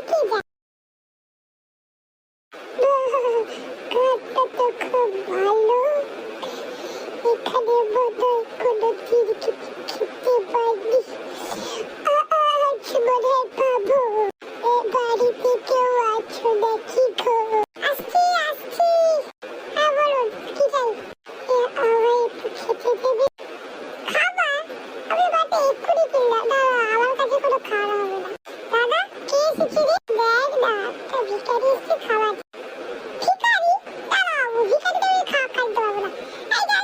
খুব ভালো। ভিখারি এসছে খাবার। ভিখারি? দাঁড়াও, ভিখারিকে আমি খাওয়া খাইতে পারব না। এই যা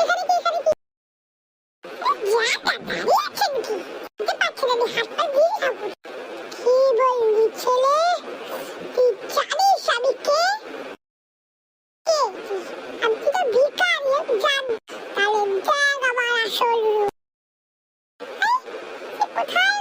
এখানে কি এখানে কি? যা দাঁড়িয়ে আছেন কি? দেখতে পাচ্ছেন আমি হাতটা দিয়ে যাব কি বললি ছেলে? তুই জানিস আমি কে? কে? আমি তো ভিখারি জান। তাহলে দেখ আমার আসল রূপ। কোথায়?